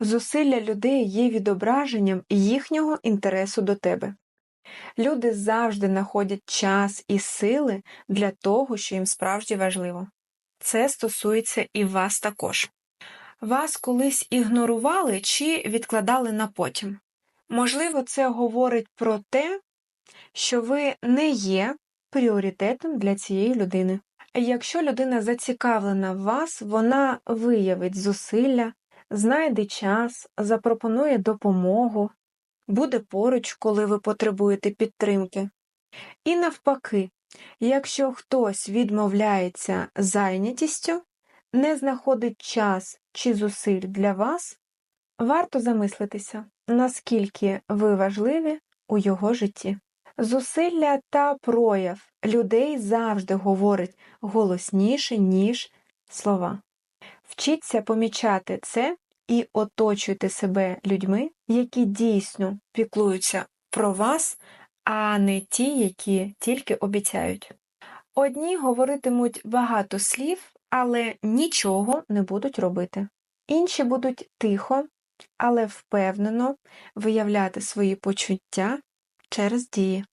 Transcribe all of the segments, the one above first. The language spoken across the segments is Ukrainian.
Зусилля людей є відображенням їхнього інтересу до тебе. Люди завжди знаходять час і сили для того, що їм справді важливо. Це стосується і вас також. Вас колись ігнорували чи відкладали на потім. Можливо, це говорить про те, що ви не є пріоритетом для цієї людини. Якщо людина зацікавлена в вас, вона виявить зусилля, знайде час, запропонує допомогу, буде поруч, коли ви потребуєте підтримки. І навпаки, якщо хтось відмовляється зайнятістю, не знаходить час чи зусиль для вас, варто замислитися, наскільки ви важливі у його житті. Зусилля та прояв людей завжди говорить голосніше, ніж слова. Вчіться помічати це і оточуйте себе людьми, які дійсно піклуються про вас, а не ті, які тільки обіцяють. Одні говоритимуть багато слів, але нічого не будуть робити. Інші будуть тихо, але впевнено виявляти свої почуття через дії.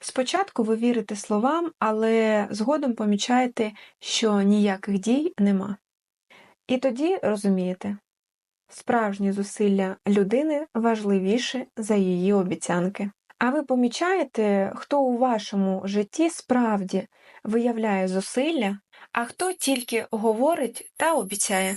Спочатку ви вірите словам, але згодом помічаєте, що ніяких дій нема. І тоді розумієте, справжні зусилля людини важливіші за її обіцянки. А ви помічаєте, хто у вашому житті справді виявляє зусилля, а хто тільки говорить та обіцяє.